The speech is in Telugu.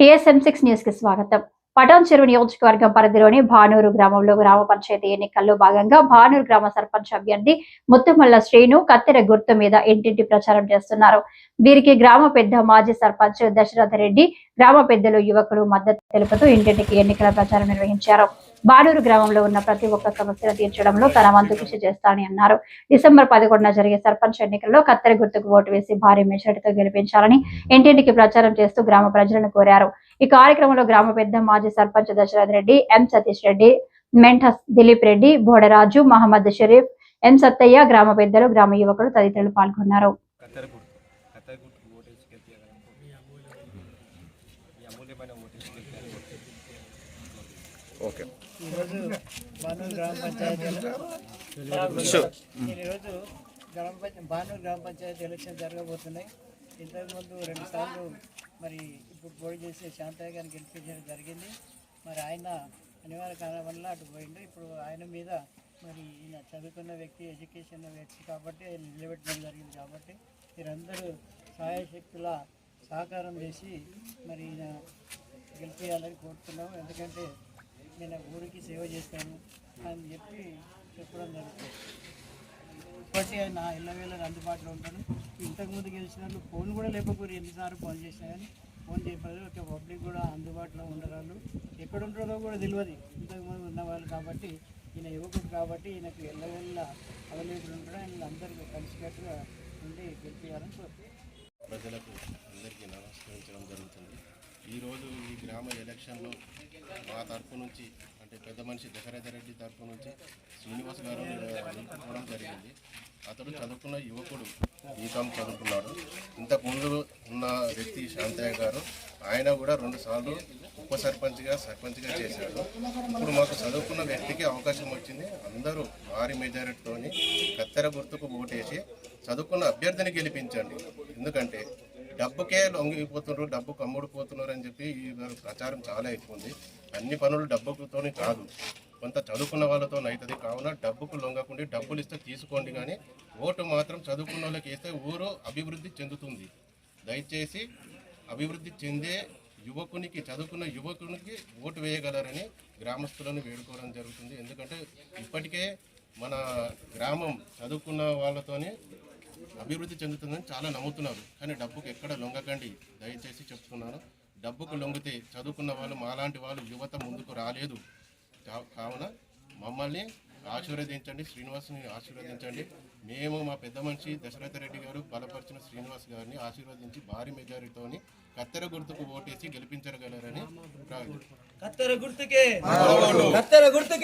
టీఎస్ఎం సిక్స్ న్యూస్ కి స్వాగతం పటాన్ చెరువు నియోజకవర్గం పరిధిలోని భానూరు గ్రామంలో గ్రామ పంచాయతీ ఎన్నికల్లో భాగంగా భానూరు గ్రామ సర్పంచ్ అభ్యర్థి ముత్తుమల్ల శ్రీను కత్తెర గుర్తు మీద ఇంటింటి ప్రచారం చేస్తున్నారు. వీరికి గ్రామ పెద్ద మాజీ సర్పంచ్ దశరథ రెడ్డి గ్రామ పెద్దలు యువకులు మద్దతు తెలుపుతూ ఇంటింటికి ఎన్నికల ప్రచారం నిర్వహించారు. బానూరు గ్రామంలో ఉన్న ప్రతి ఒక్క సమస్యను తీర్చడంలో తన వంతు కృషి చేస్తానని అన్నారు. డిసెంబర్ పదకొండున జరిగే సర్పంచ్ ఎన్నికల్లో కత్తెర గుర్తుకు ఓటు వేసి భారీ మెజారిటీతో గెలిపించాలని ఇంటింటికి ప్రచారం చేస్తూ గ్రామ ప్రజలను కోరారు. ఈ కార్యక్రమంలో గ్రామ పెద్ద మాజీ సర్పంచ్ దశరథ్ రెడ్డి ఎం సతీష్ రెడ్డి మెంఠస్ దిలీప్ రెడ్డి బోడరాజు మహమ్మద్ షరీఫ్ ఎం సత్తయ్య గ్రామ పెద్దలు గ్రామ యువకులు తదితరులు పాల్గొన్నారు. ఓకే. ఈరోజు బానూరు గ్రామ పంచాయతీలో ఈరోజు గ్రామ పంచాయతీ బానూరు గ్రామ పంచాయతీ ఎలక్షన్ జరగబోతున్నాయి. ఇంతకుముందు ముందు రెండుసార్లు మరి ఇప్పుడు పోటీ చేసే శాంతయ్య గారిని గెలిపించడం జరిగింది. మరి ఆయన అనివార్య కారణం వల్ల అటు పోయిండు. ఇప్పుడు ఆయన మీద మరి ఈయన చదువుకున్న వ్యక్తి ఎడ్యుకేషన్ వ్యక్తి కాబట్టి ఆయన నిలబెట్టడం జరిగింది కాబట్టి మీరందరూ సహాయశక్తుల సహకారం చేసి మరి ఈయన గెలిపించాలని కోరుతున్నాము. ఎందుకంటే నేను ఊరికి సేవ చేస్తాను అని చెప్పి చెప్పడం జరుగుతుంది. ఇప్పటికీ ఆయన ఇళ్ళ అందుబాటులో ఉంటాను ఇంతకుముందు గెలిచిన వాళ్ళు ఫోన్ కూడా లేకపోతే ఎన్నిసార్లు ఫోన్ చేసినా కానీ ఫోన్ చేయలేదు ఒక పబ్లిక్ కూడా అందుబాటులో ఉండరాళ్ళు ఎక్కడ ఉంటారో కూడా తెలియదు. ఇంతకుముందు ఉన్నవాళ్ళు కాబట్టి ఈయన యువకుడు కాబట్టి ఈయనకు ఎల్లవేళ అవైలబుల్ ఉంటాడు ఆయన అందరికీ కలిసికట్టుగా ఉండి గెలిపించాలని కోరుతున్నాను ప్రజలకు అందరికీ నమస్కరించడం జరుగుతుంది. ఈరోజు ఈ గ్రామ ఎలక్షన్లో మా తరపు నుంచి అంటే పెద్ద మనిషి దశరథరెడ్డి తరపు నుంచి శ్రీనివాస్ గారు నిలుపుకోవడం జరిగింది. అతడు చదువుకున్న యువకుడు బీకాం చదువుకున్నాడు. ఇంతకు ముందు ఉన్న వ్యక్తి శాంతయ్య గారు ఆయన కూడా రెండు సార్లు ఉప సర్పంచ్గా సర్పంచ్గా చేశాడు ఇప్పుడు మాకు చదువుకున్న వ్యక్తికి అవకాశం వచ్చింది. అందరూ భారీ మెజారిటీతోని కత్తెర గుర్తుకు ఓటేసి చదువుకున్న అభ్యర్థిని గెలిపించండి. ఎందుకంటే డబ్బుకే లొంగిపోతున్నారు డబ్బుకు అమ్ముడుపోతున్నారు అని చెప్పి ఈ ప్రచారం చాలా ఎక్కువ ఉంది అన్ని పనులు డబ్బుతోని కాదు. కొంత చదువుకున్న వాళ్ళతో అవుతుంది కావున డబ్బుకు లొంగకుండా డబ్బులు ఇస్తే తీసుకోండి కానీ ఓటు మాత్రం చదువుకున్న వాళ్ళకి వేస్తే ఊరు అభివృద్ధి చెందుతుంది. దయచేసి అభివృద్ధి చెందే యువకునికి చదువుకున్న యువకునికి ఓటు వేయగలరని గ్రామస్తులను వేడుకోవడం జరుగుతుంది. ఎందుకంటే ఇప్పటికే మన గ్రామం చదువుకున్న వాళ్ళతోనే అభివృద్ధి చెందుతుందని చాలా నమ్ముతున్నారు. కానీ డబ్బుకు ఎక్కడ లొంగకండి? దయచేసి చెప్తున్నాను. డబ్బుకు లొంగితే చదువుకున్న వాళ్ళు మాలాంటి వాళ్ళు యువత ముందుకు రాలేదు. కావున మమ్మల్ని ఆశీర్వదించండి శ్రీనివాస్ని ఆశీర్వదించండి. మేము మా పెద్ద మనిషి దశరథ రెడ్డి గారు బలపరిచిన శ్రీనివాస్ గారిని ఆశీర్వదించి భారీ మెజారిటీతోని కత్తెర గుర్తుకు ఓటేసి గెలిపించగలరని ప్రార్థన కత్తెర గుర్తుకే. కత్తెర గుర్తుకే.